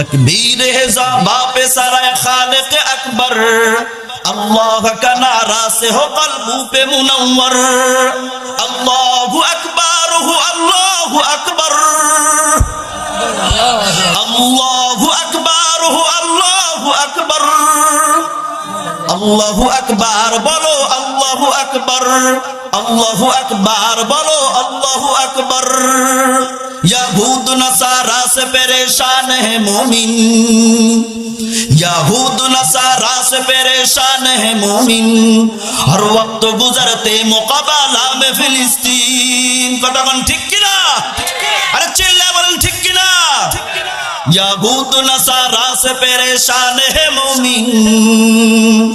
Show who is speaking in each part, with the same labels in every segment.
Speaker 1: تکبیر ہے زابا پہ سارا خالق اکبر اللہ کا نعرہ سے ہو قلبوں پہ منور اللہ اکبر ہو اللہ اکبر اللہ اکبر ہو اللہ اکبر اللہ اکبر بولو اللہ اکبر আল্লাহু আকবার বলো আল্লাহু আকবার याहूद नसारा से परेशान है मोमिन याहूद नसारा से परेशान है मोमिन हर वक्त गुजरते मुकाबला में फिलिस्तीन কথা কোন ঠিক কিনা আরে চিল্লা বলেন ঠিক কিনা याहूद नसारा से परेशान है मोमिन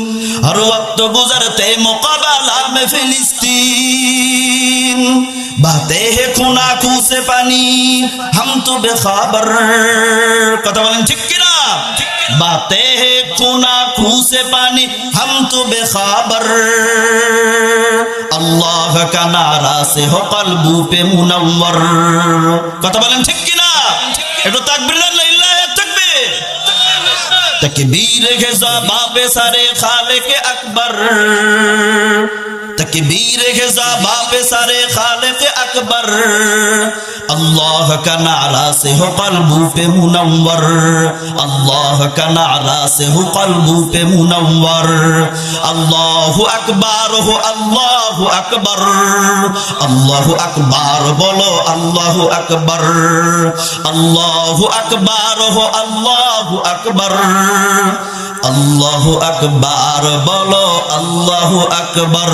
Speaker 1: हर वक्त गुजरते मुकाबला में फिलिस्तीन बहते हैं खूनाखू से पानी हम तो बेखबर कथा बोलें ठीक किना बाते हैं खूनाखू से पानी हम तो बेखबर अल्लाह का नारा से हो कलबू पे मुनवर कथा बोलें ठीक किना एक तो तकबीर তকবীর গেজা বাবে সারে খালেক আকবর। তকবীর গেজা বাবে সারে খালেক আকবর। اللہ کا نعرہ سے ہو قلب پہ منور اللہ کا نعرہ سے ہو قلب پہ منور اللہ اکبر ہو اللہ اکبر اللہ اکبر بولو اللہ اکبر اللہ اکبر ہو اللہ اکبر اللہ اکبر بولو اللہ اکبر